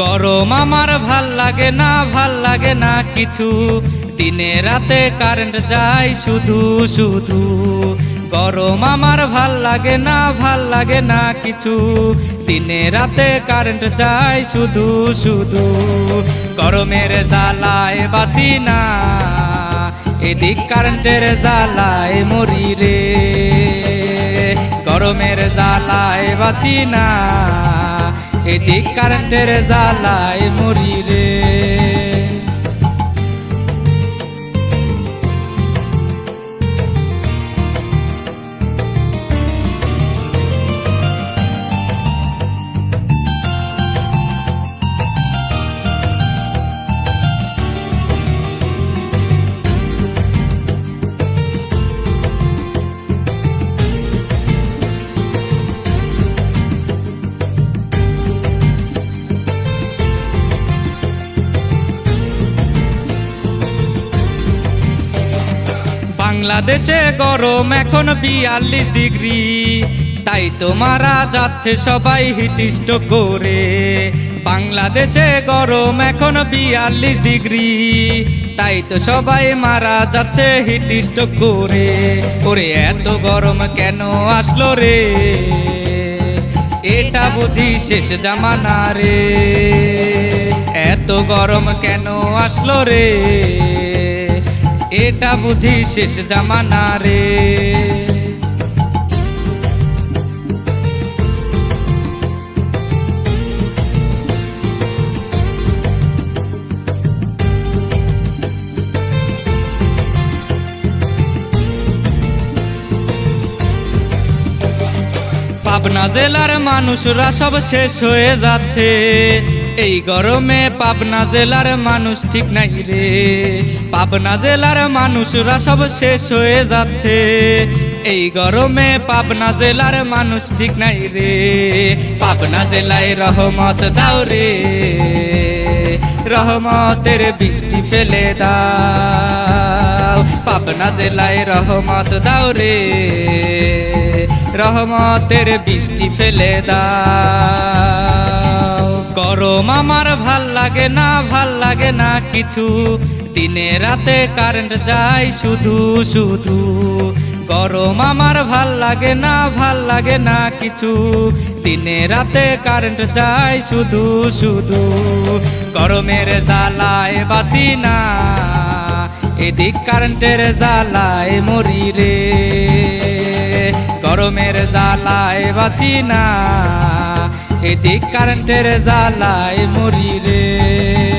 গরম আমার ভালো লাগে না, ভালো লাগে না কিছু। দিনে রাতে কারেন্ট যায় শুধু শুধু। গরম আমার ভালো লাগে না, ভালো লাগে না কিছু। দিনে রাতে কারেন্ট যায় শুধু শুধু। গরমের জ্বালায় বাসি না, এদিক কারেন্টের জ্বালায় মরি রে। গরমের জ্বালায় বাঁচি না। এদিক কারেন্টের জ্বালায় মরি বাংলাদেশে গরম এখন বিয়াল্লিশ ডিগ্রি। তাই তো মারা যাচ্ছে সবাই হিটিস্ট করে। বাংলাদেশে গরম এখন বিয়াল্লিশ ডিগ্রি। তাই তো সবাই মারা যাচ্ছে হিটিস্ট করে। ওরে এত গরম কেন আসলো রে? এটা বুঝি শেষ জামানা রে। এত গরম কেন আসলো রে? এটা বুঝি শেষ জামানা রে। পাবনা জেলার মানুষরা সব শেষ হয়ে যাচ্ছে। এই গরমে পাবনা জেলার মানুষ ঠিক নাই রে। পাবনা জেলার মানুষরা সব শেষ হয়ে যাচ্ছে। এই গরমে পাবনা জেলার মানুষ ঠিক নাই রে। পাবনা জেলায় রহমত দাও রে। রহমতের বৃষ্টি ফেলে দাও। পাবনা জেলায় রহমত দাও রে। রহমতের বৃষ্টি ফেলে দাও। গরম আমার ভালো লাগে না, ভালো লাগে না কিছু। দিনে রাতে কারেন্ট যায় শুধু শুধু। গরম আমার ভালো লাগে না, ভালো লাগে না কিছু। দিনে রাতে কারেন্ট যায় শুধু শুধু। গরমের জ্বালায় বাসি না, এদিক কারেন্টের জ্বালায় মরি রে। গরমের জ্বালায় বাঁচি না। এদিক কারেন্টের জ্বালায় মরি রে।